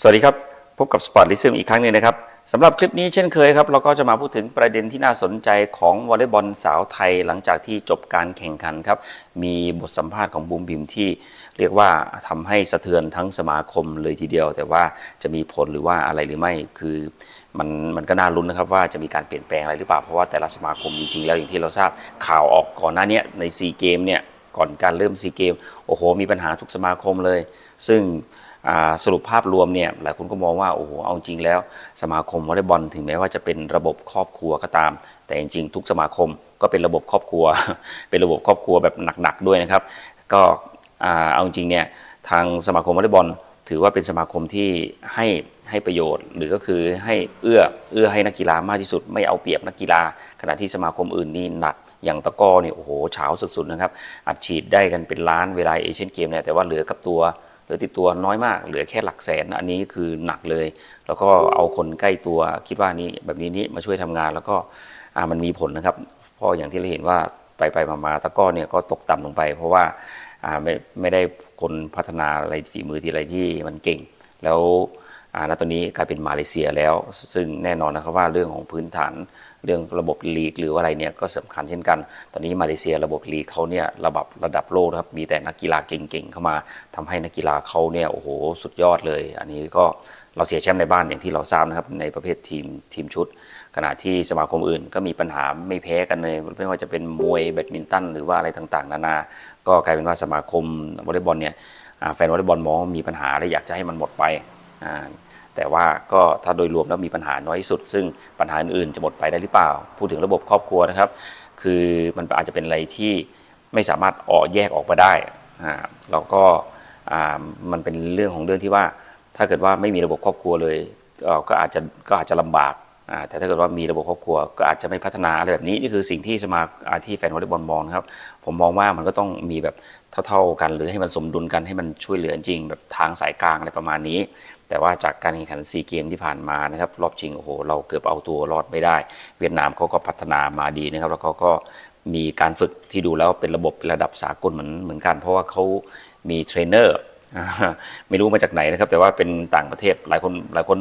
สวัสดีครับ พบกับ Sport l i s m อีกครั้งหนึ่งนะครับสำหรับคลิปนี้เช่นเคยครับ เราก็จะมาพูดถึงประเด็นที่น่าสนใจของวอลเลย์บอลสาวไทยหลังจากที่จบการแข่งขันครับ มีบทสัมภาษณ์ของบูมบิมที่เรียกว่าทำให้สะเทือนทั้งสมาคมเลยทีเดียว แต่ว่าจะมีผลหรือว่าอะไรหรือไม่คือมันมันก็น่าลุ้นนะครับว่าจะมีการเปลี่ยนแปลงอะไรหรือเปล่าเพราะว่าแต่ละสมาคมจริงๆแล้วอย่างที่เราทราบข่าวออกก่อนหน้านี้ในซีเกมเนี่ยก่อนการเริ่มซีเกมโอ้โหมีปัญหาทุกสมาคมเลย ซึ่ง สรุปภาพรวมเนี่ยหลายคนก็มองว่าโอ้โหเอาจริงแล้ว สมาคมวอลเลย์บอลถึงแม้ว่าจะเป็นระบบครอบครัวก็ตาม แต่จริงๆ ทุกสมาคมก็เป็นระบบครอบครัว เป็นระบบครอบครัวแบบหนักๆด้วยนะครับ ก็เอาจริงเนี่ยทางสมาคมวอลเลย์บอล ถือว่าเป็นสมาคมที่ให้ให้ประโยชน์ หรือก็คือให้เอื้อเอื้อให้นักกีฬามากที่สุด ไม่เอาเปรียบนักกีฬา ขณะที่สมาคมอื่นนี่หนักอย่างตะก้อเนี่ยโอ้โหเฉาสุดๆนะครับอัดฉีดได้กันเป็นล้านเวลาเอเชียนเกมเนี่ยแต่ว่าเหลือกับตัว เหลือติดตัวน้อยมาก เหลือแค่หลักแสน อันนี้คือหนักเลย แล้วก็เอาคนใกล้ตัวคิดว่านี้แบบนี้นี่มาช่วยทำงาน แล้วก็มันมีผลนะครับเพราะอย่างที่เราเห็นว่าไปไปมามาตะก้อเนี่ยก็ตกต่ำลงไป เพราะว่าไม่ไม่ได้คนพัฒนาอะไรฝีมือที่อะไรที่มันเก่ง แล้ว ณตอนนี้กลายเป็นมาเลเซียแล้ว ซึ่งแน่นอนนะครับว่าเรื่องของพื้นฐานเรื่องระบบลีกหรืออะไรเนี่ยก็สำคัญเช่นกัน ตอนนี้มาเลเซียระบบลีกเขาเนี่ยระดับระดับโลกนะครับมีแต่นักกีฬาเก่งๆเข้ามาทำให้นักกีฬาเขาเนี่ยโอ้โหสุดยอดเลย อันนี้ก็เราเสียแชมป์ในบ้านอย่างที่เราทราบนะครับในประเภททีมทีมชุด ขณะที่สมาคมอื่นก็มีปัญหาไม่แพ้กันเลย ไม่ว่าจะเป็นมวยแบดมินตันหรือว่าอะไรต่างๆ นานา ก็กลายเป็นว่าสมาคมวอลเลย์บอลเนี่ยแฟนวอลเลย์บอลมองมีปัญหาและอยากจะให้มันหมดไป แต่ว่าก็ถ้าโดยรวมแล้วมีปัญหาน้อยที่สุด ซึ่งปัญหาอื่นๆจะหมดไปได้หรือเปล่า พูดถึงระบบครอบครัวนะครับ คือมันอาจจะเป็นอะไรที่ไม่สามารถออกแยกออกมาได้เราก็มันเป็นเรื่องของเรื่องที่ว่า ถ้าเกิดว่าไม่มีระบบครอบครัวเลยก็อาจจะก็อาจจะลำบาก แต่ถ้าเกิดว่ามีระบบครอบครัวก็อาจจะไม่พัฒนาอะไรแบบนี้นี่คือสิ่งที่สมาที่แฟนวอลเลย์บอลมองนะครับ ผมมองว่ามันก็ต้องมีแบบเท่าๆกัน หรือให้มันสมดุลกันให้มันช่วยเหลือจริง แบบทางสายกลางอะไรประมาณนี้ แต่ว่าจากการแข่งขันซีเกมที่ผ่านมานะครับ รอบชิงโอ้โหเราเกือบเอาตัวรอดไม่ได้ เวียดนามเขาก็พัฒนามาดีนะครับ แล้วเขาก็มีการฝึกที่ดูแล้วเป็นระบบระดับสากลเหมือนเหมือนกัน เพราะว่าเขามีเทรนเนอร์ ไม่รู้มาจากไหนนะครับ แต่ว่าเป็นต่างประเทศหลายคนหลายคน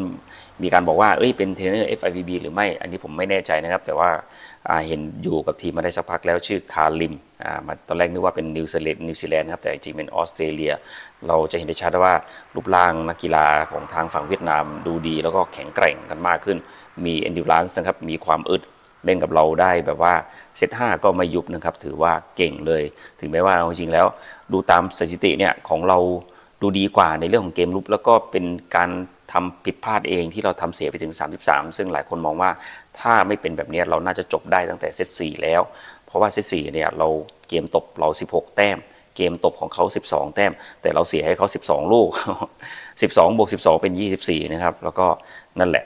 มีการบอกว่าเอ้ยเป็นเทรนเนอร์ FIVB หรือไม่ อันนี้ผมไม่แน่ใจนะครับ แต่ว่าเห็นอยู่กับทีมมาได้สักพักแล้วชื่อคาริมมาตอนแรกนึกว่าเป็นนิวซีแลนด์นิวซีแลนด์ครับแต่จริงเป็นออสเตรเลีย เราจะเห็นได้ชัดว่ารูปร่างนักกีฬาของทางฝั่งเวียดนามดูดี แล้วก็แข็งแกร่งกันมากขึ้น มี endurance นะครับมีความอึดเล่นกับเราได้แบบว่าเซต5ก็ไม่ยุบนะครับ ถือว่าเก่งเลย ถึงแม้ว่าเอาจริงๆแล้ว ดูตามสถิติเนี่ยของเรา ดูดีกว่าในเรื่องของเกมลุกแล้วก็เป็นการทำผิดพลาดเองที่เราทำเสียไปถึง 33 ซึ่งหลายคนมองว่าถ้าไม่เป็นแบบนี้เราน่าจะจบได้ตั้งแต่เซต4แล้ว เพราะว่าเซต4เนี่ยเราเกมตบเรา 16 แต้ม เกมตบของเขา 12 แต้ม แต่เราเสียให้เขา 12 ลูก 12 บวก 12 เป็น 24 นะครับ แล้วก็นั่นแหละ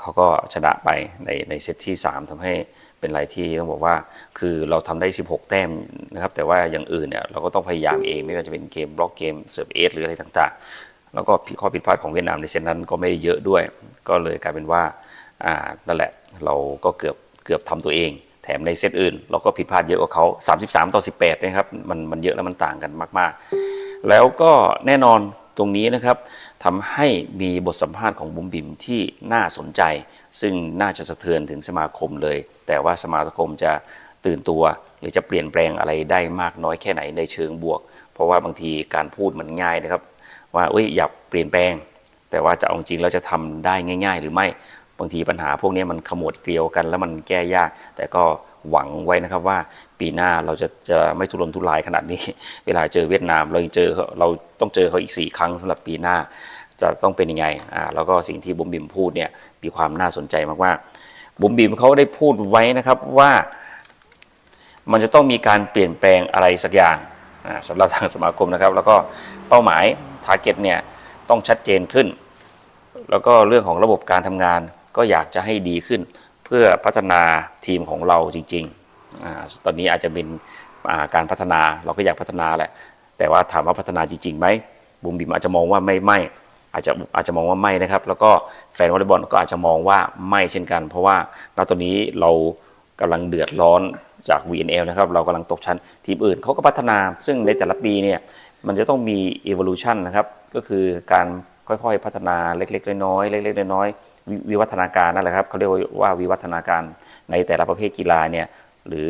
เขาก็ชนะไปในในเซตที่ 3ทำให้เป็นอะไรที่ต้องบอกว่าคือเราทำได้ 16 แต้มนะครับ แต่ว่าอย่างอื่นเนี่ยเราก็ต้องพยายามเองไม่ว่าจะเป็นเกมบล็อกเกมเซิร์ฟเอสหรืออะไรต่างๆ แล้วก็ข้อผิดพลาดของเวียดนามในเซตนั้นก็ไม่ได้เยอะด้วย ก็เลยกลายเป็นว่าอ่านั่นแหละเราก็เกือบเกือบทำตัวเอง แถมในเซตอื่น เราก็ผิดพลาดเยอะกว่าเขา 33 ต่อ 18 นะครับมันมันเยอะแล้วมันต่างกันมาก ๆ แล้วก็แน่นอน ตรงนี้นะครับทำให้มีบทสัมภาษณ์ของบุ๋มบิมที่น่าสนใจ ซึ่งน่าจะสะเทือนถึงสมาคมเลย แต่ว่าสมาคมจะตื่นตัว หรือจะเปลี่ยนแปลงอะไรได้มากน้อยแค่ไหนในเชิงบวก เพราะว่าบางทีการพูดมันง่ายนะครับ ว่าเอ้ยอย่าเปลี่ยนแปลง แต่ว่าจะเอาจริงแล้วจะทำได้ง่าย ๆ หรือไม่บางทีปัญหาพวกนี้มันขมวดเกลียวกัน แล้วมันแก้ยาก แต่ก็ หวังไว้นะครับว่าปีหน้าเราจะจะไม่ทุรนทุรายขนาดนี้ เวลาเจอเวียดนาม เรายังเจอเราต้องเจอเขาอีก 4 ครั้งสำหรับปีหน้า จะต้องเป็นยังไงอ่าแล้วก็สิ่งที่บุ๋มบิมพูดเนี่ยมีความน่าสนใจมากๆบุ๋มบิมเขาได้พูดไว้นะครับว่ามันจะต้องมีการเปลี่ยนแปลงอะไรสักอย่างสำหรับทางสมาคมนะครับ แล้วก็เป้าหมายทาร์เก็ตเนี่ยต้องชัดเจนขึ้น แล้วก็เรื่องของระบบการทำงานก็อยากจะให้ดีขึ้น เพื่อพัฒนาทีมของเราจริงๆ ตอนนี้อาจจะเป็นการพัฒนาเราก็อยากพัฒนาแหละ แต่ว่าถามว่าพัฒนาจริงๆไหมบุมบิมอาจจะมองว่าไม่ไม่อาจจะอาจจะมองว่าไม่นะครับ แล้วก็แฟนวอลเลย์บอลก็อาจจะมองว่าไม่เช่นกัน เพราะว่าณตอนนี้เรากำลังเดือดร้อนจาก VNL นะครับ เรากำลังตกชั้นทีมอื่นเขาก็พัฒนา ซึ่งในแต่ละปีเนี่ยมันจะต้องมี evolution นะครับ ก็คือการค่อยๆพัฒนาเล็กๆน้อยๆเล็กๆน้อยๆ วิวัฒนาการนั่นแหละครับเขาเรียกว่าวิวัฒนาการในแต่ละประเภทกีฬาเนี่ยหรือ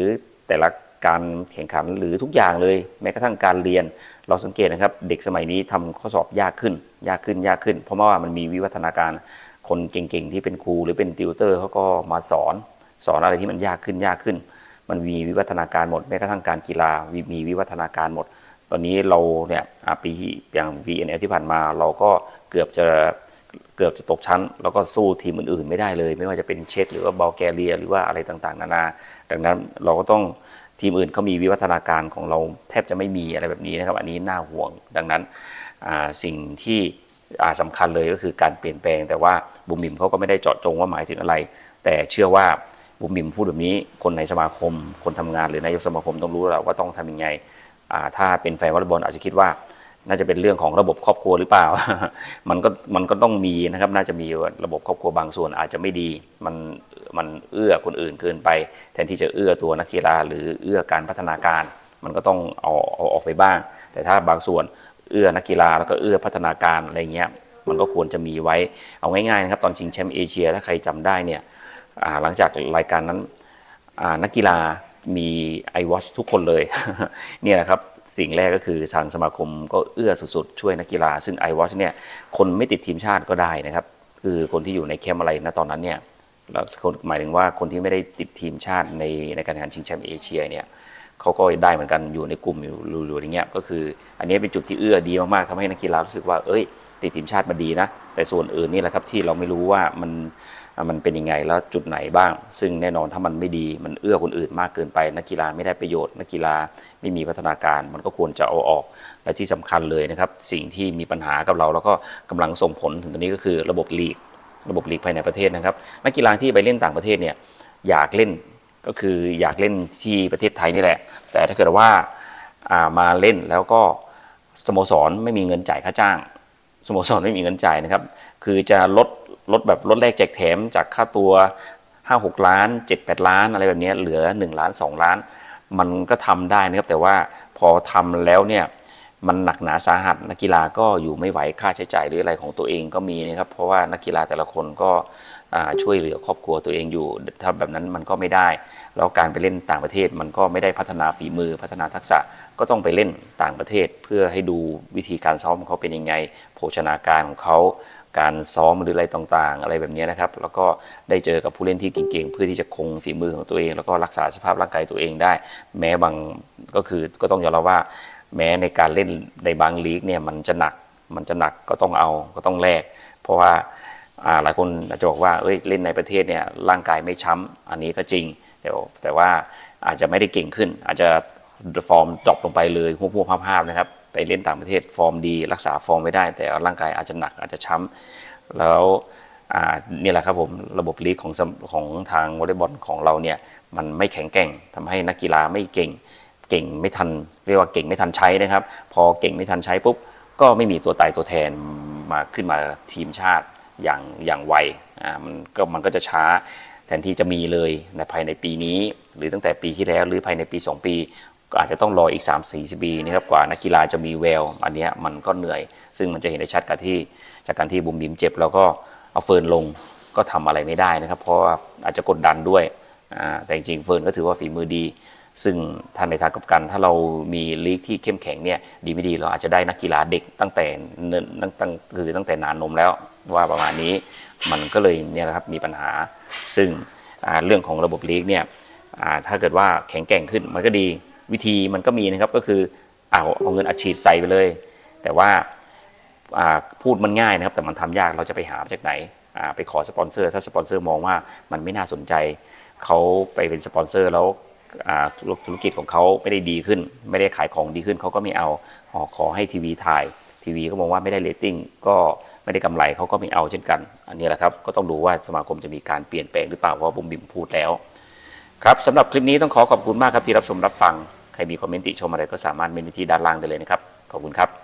แต่ละการแข่งขันหรือทุกอย่างเลย แม้กระทั่งการเรียน เราสังเกตนะครับ เด็กสมัยนี้ทำข้อสอบยากขึ้น ยากขึ้นยากขึ้น เพราะว่ามันมีวิวัฒนาการคนเก่งๆที่เป็นครูหรือเป็นติวเตอร์เขาก็มาสอน สอนอะไรที่มันยากขึ้นยากขึ้น มันมีวิวัฒนาการหมดแม้กระทั่งการกีฬามีวิวัฒนาการหมด ตอนนี้เราเนี่ยปีอย่าง VNL ที่ผ่านมาเราก็เกือบจะ เกือบจะตกชั้น แล้วก็สู้ทีมอื่นๆไม่ได้เลย ไม่ว่าจะเป็นเช็กหรือว่าบัลแกเรีย หรือว่าอะไรต่างๆ นานา ดังนั้นเราก็ต้องทีมอื่นเขามีวิวัฒนาการของเราแทบจะไม่มีอะไรแบบนี้นะครับ อันนี้น่าห่วง ดังนั้นสิ่งที่อ่าสำคัญเลยก็คือการเปลี่ยนแปลง แต่ว่าบุมบิมเขาก็ไม่ได้เจาะจงว่าหมายถึงอะไร แต่เชื่อว่าบุมบิมพูดแบบนี้คนในสมาคม คนทำงานหรือนายกสมาคมต้องรู้แล้วว่าต้องทำยังไงถ้าเป็นแฟนวอลเลย์บอลอาจจะคิดว่า น่าจะเป็นเรื่องของระบบครอบครัวหรือเปล่า มันก็มันก็ต้องมีนะครับ น่าจะมีระบบครอบครัวบางส่วนอาจจะไม่ดี มันมันเอื้อคนอื่นเกินไป แทนที่จะเอื้อตัวนักกีฬาหรือเอื้อการพัฒนาการ มันก็ต้องเอาเอาออกไปบ้าง แต่ถ้าบางส่วนเอื้อนักกีฬาแล้วก็เอื้อพัฒนาการอะไรเงี้ย มันก็ควรจะมีไว้ เอาง่ายๆนะครับ ตอนชิงแชมป์เอเชียถ้าใครจำได้เนี่ยหลังจากรายการนั้นนักกีฬามี iWatch ทุกคนเลย เนี่ยนะครับ สิ่งแรกก็คือทางสมาคมก็เอื้อสุดๆ ช่วยนักกีฬา ซึ่ง iWatch เนี่ยคนไม่ติดทีมชาติก็ได้นะครับคือคนที่อยู่ในแคมป์อะไรนะตอนนั้นเนี่ยหมายถึงว่าคนที่ไม่ได้ติดทีมชาติในในการแข่งขันชิงแชมป์เอเชียเนี่ยเขาก็ได้เหมือนกันอยู่ในกลุ่มอยู่อยู่อย่างเงี้ยก็คือ อันนี้เป็นจุดที่เอื้อดีมากๆทำให้นักกีฬารู้สึกว่าเอ้ย ติดทีมชาติมาดีนะ แต่ส่วนอื่นนี่แหละครับที่เราไม่รู้ว่ามัน มันเป็นยังไงแล้วจุดไหนบ้าง ซึ่งแน่นอนถ้ามันไม่ดีมันเอื้อคนอื่นมากเกินไป นักกีฬาไม่ได้ประโยชน์ นักกีฬาไม่มีพัฒนาการ มันก็ควรจะเอาออก และที่สำคัญเลยนะครับ สิ่งที่มีปัญหากับเรา แล้วก็กำลังส่งผลถึงตอนนี้ก็คือระบบลีก ระบบลีกภายในประเทศนะครับ นักกีฬาที่ไปเล่นต่างประเทศเนี่ยอยากเล่นก็คืออยากเล่นที่ประเทศไทยนี่แหละ แต่ถ้าเกิดว่าอ่ามาเล่นแล้วก็สโมสรไม่มีเงินจ่ายค่าจ้างสโมสรไม่มีเงินจ่ายนะครับ คือจะลด ลดแบบลดแรกแจกแถมจากค่าตัว 5 6 ล้าน 7 8 ล้านอะไรแบบนี้เหลือ 1 ล้าน 2 ล้าน มันก็ทำได้นะครับ แต่ว่าพอทำแล้วเนี่ยมันหนักหนาสาหัสนักกีฬาก็อยู่ไม่ไหวค่าใช้จ่ายหรืออะไรของตัวเองก็มีนะครับ เพราะว่านักกีฬาแต่ละคนก็ ช่วยเหลือครอบครัวตัวเองอยู่ ถ้าแบบนั้นมันก็ไม่ได้ แล้วการไปเล่นต่างประเทศมันก็ไม่ได้พัฒนาฝีมือพัฒนาทักษะก็ต้องไปเล่นต่างประเทศ เพื่อให้ดูวิธีการซ้อมของเขาเป็นยังไง โภชนาการของเขาการซ้อมหรืออะไรต่างๆ อะไรแบบนี้นะครับ แล้วก็ได้เจอกับผู้เล่นที่เก่งๆ เพื่อที่จะคงฝีมือของตัวเอง แล้วก็รักษาสภาพร่างกายตัวเองได้ แม้บางก็คือก็ต้องยอมรับว่า แม้ในการเล่นในบางลีกเนี่ยมันจะหนัก มันจะหนักก็ต้องเอาก็ต้องแลกเพราะว่าอ่า หลายคนอาจจะบอกว่าเอ้ยเล่นในประเทศเนี่ยร่างกายไม่ช้ำอันนี้ก็จริง แต่ว่าแต่ว่าอาจจะไม่ได้เก่งขึ้น อาจจะฟอร์มดรอปลงไปเลยหัวหัวภาพๆนะครับไปเล่นต่างประเทศฟอร์มดี รักษาฟอร์มไม่ได้ แต่ร่างกายอาจจะหนักอาจจะช้ำแล้วนี่แหละครับผมระบบลีกของของทางวอลเลย์บอลของเราเนี่ยมันไม่แข็งแกร่งทำให้นักกีฬาไม่เก่งเก่งไม่ทัน เรียกว่าเก่งไม่ทันใช้นะครับ พอเก่งไม่ทันใช้ปุ๊บก็ไม่มีตัวตายตัวแทนมาขึ้นมาทีมชาติ อย่างอย่างไวอ่ามันก็มันก็จะช้าแทนที่จะมีเลยในภายในปีนี้ หรือตั้งแต่ปีที่แล้ว หรือภายในปี 2 ปี ก็อาจจะต้องรออีก 3 4ปีนะครับกว่านักกีฬาจะมีแววอันนี้มันก็เหนื่อย ซึ่งมันจะเห็นได้ชัดกับที่จากการที่บุมบิมเจ็บ แล้วก็เอาเฟิร์นลงก็ทำอะไรไม่ได้นะครับ เพราะว่าอาจจะกดดันด้วยอ่าแต่จริงๆเฟิร์นก็ถือว่าฝีมือดี ซึ่งท่านในทางกับกัน ถ้าเรามีลีกที่เข้มแข็งเนี่ยดีไม่ดีเราอาจจะได้นักกีฬาเด็กตั้งแต่เนิ่นตั้งตั้งคือตั้งแต่นานนมแล้วว่าประมาณนี้มันก็เลยเนี่ยนะครับมีปัญหา ซึ่งเรื่องของระบบลีกเนี่ยถ้าเกิดว่าแข็งแกร่งขึ้นมันก็ดีวิธีมันก็มีนะครับก็คือเอาเอาเงินอัดฉีดใส่ไปเลย แต่ว่าพูดมันง่ายนะครับ แต่มันทำยากเราจะไปหาจากไหนไปขอสปอนเซอร์ ถ้าสปอนเซอร์มองว่ามันไม่น่าสนใจเขาไปเป็นสปอนเซอร์แล้ว ธุรกิจของเขาไม่ได้ดีขึ้น ไม่ได้ขายของดีขึ้นเขาก็ไม่เอาขอขอให้ทีวีถ่ายทีวีก็มองว่าไม่ได้เรตติ้งก็ไม่ได้กำไรเขาก็ไม่เอาเช่นกัน อันนี้แหละครับก็ต้องดูว่าสมาคมจะมีการเปลี่ยนแปลงหรือเปล่าเพราะบุ๋มบิมพูดแล้ว ครับสำหรับคลิปนี้ต้องขอขอบคุณมากครับที่รับชมรับฟัง ใครมีคอมเมนต์ติชมอะไรก็สามารถเมนที่ด้านล่างได้เลยนะครับขอบคุณครับ